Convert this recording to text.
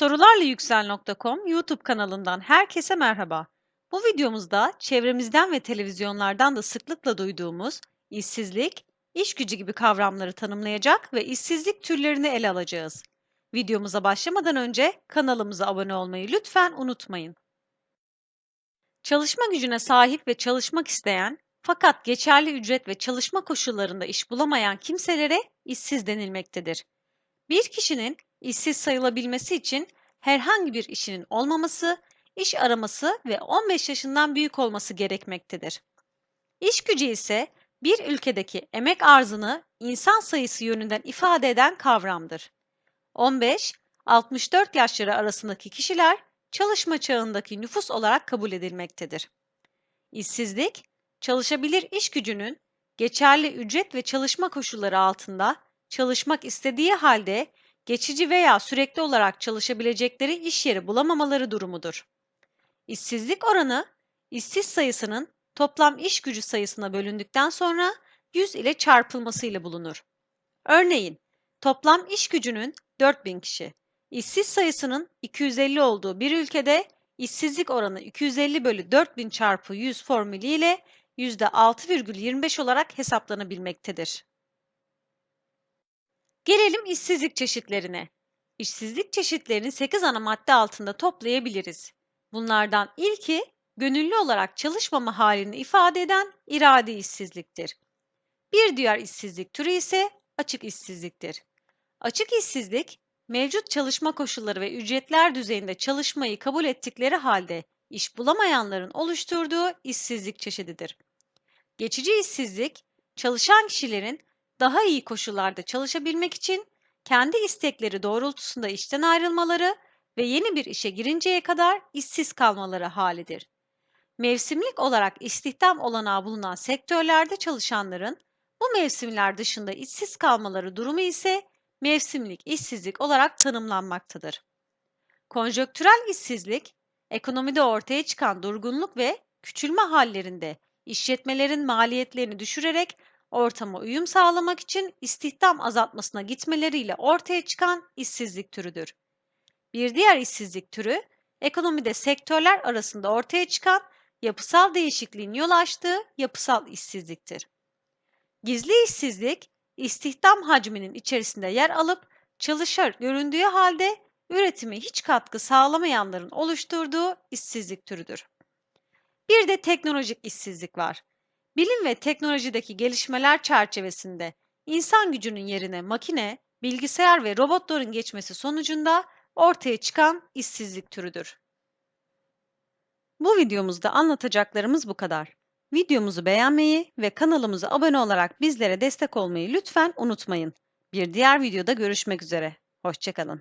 Sorularlayüksel.com YouTube kanalından herkese merhaba. Bu videomuzda çevremizden ve televizyonlardan da sıklıkla duyduğumuz işsizlik, iş gücü gibi kavramları tanımlayacak ve işsizlik türlerini ele alacağız. Videomuza başlamadan önce kanalımıza abone olmayı lütfen unutmayın. Çalışma gücüne sahip ve çalışmak isteyen fakat geçerli ücret ve çalışma koşullarında iş bulamayan kimselere işsiz denilmektedir. Bir kişinin işsiz sayılabilmesi için herhangi bir işinin olmaması, iş araması ve 15 yaşından büyük olması gerekmektedir. İş gücü ise bir ülkedeki emek arzını insan sayısı yönünden ifade eden kavramdır. 15-64 yaşları arasındaki kişiler çalışma çağındaki nüfus olarak kabul edilmektedir. İşsizlik, çalışabilir iş gücünün geçerli ücret ve çalışma koşulları altında çalışmak istediği halde geçici veya sürekli olarak çalışabilecekleri iş yeri bulamamaları durumudur. İşsizlik oranı, işsiz sayısının toplam iş gücü sayısına bölündükten sonra 100 ile çarpılmasıyla bulunur. Örneğin, toplam iş gücünün 4000 kişi, işsiz sayısının 250 olduğu bir ülkede işsizlik oranı 250 bölü 4000 çarpı 100 formülü ile %6,25 olarak hesaplanabilmektedir. Gelelim işsizlik çeşitlerine. İşsizlik çeşitlerini 8 ana madde altında toplayabiliriz. Bunlardan ilki gönüllü olarak çalışmama halini ifade eden iradi işsizliktir. Bir diğer işsizlik türü ise açık işsizliktir. Açık işsizlik, mevcut çalışma koşulları ve ücretler düzeyinde çalışmayı kabul ettikleri halde iş bulamayanların oluşturduğu işsizlik çeşididir. Geçici işsizlik, çalışan kişilerin daha iyi koşullarda çalışabilmek için kendi istekleri doğrultusunda işten ayrılmaları ve yeni bir işe girinceye kadar işsiz kalmaları halidir. Mevsimlik olarak istihdam olanağı bulunan sektörlerde çalışanların bu mevsimler dışında işsiz kalmaları durumu ise mevsimlik işsizlik olarak tanımlanmaktadır. Konjöktürel işsizlik, ekonomide ortaya çıkan durgunluk ve küçülme hallerinde işletmelerin maliyetlerini düşürerek ortama uyum sağlamak için istihdam azaltmasına gitmeleriyle ortaya çıkan işsizlik türüdür. Bir diğer işsizlik türü, ekonomide sektörler arasında ortaya çıkan yapısal değişikliğin yol açtığı yapısal işsizliktir. Gizli işsizlik, istihdam hacminin içerisinde yer alıp çalışır göründüğü halde üretime hiç katkı sağlamayanların oluşturduğu işsizlik türüdür. Bir de teknolojik işsizlik var. Bilim ve teknolojideki gelişmeler çerçevesinde insan gücünün yerine makine, bilgisayar ve robotların geçmesi sonucunda ortaya çıkan işsizlik türüdür. Bu videomuzda anlatacaklarımız bu kadar. Videomuzu beğenmeyi ve kanalımıza abone olarak bizlere destek olmayı lütfen unutmayın. Bir diğer videoda görüşmek üzere. Hoşçakalın.